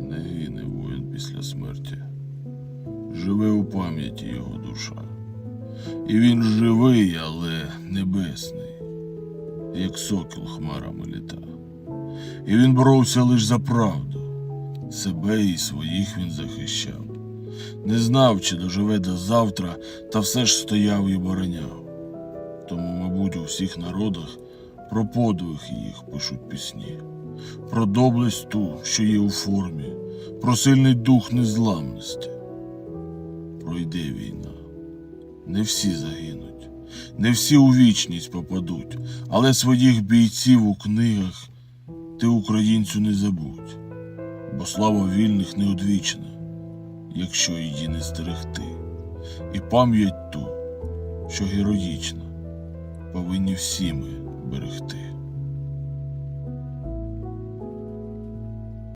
Не гине воїн після смерті. Живе у пам'яті його душа. І він живий, але небесний, як сокіл хмарами літа. І він боровся лиш за правду, себе і своїх він захищав. Не знав, чи доживе до завтра, та все ж стояв і бороняв. Тому, мабуть, у всіх народах про подвиг їх пишуть пісні про доблесть ту, що є у формі, про сильний дух незламності. Пройде війна. Не всі загинуть, не всі у вічність попадуть, але своїх бійців у книгах ти українцю не забудь, бо слава вільних не одвічна, якщо її не стерегти, і пам'ять ту, що героїчна, повинні всі ми берегти.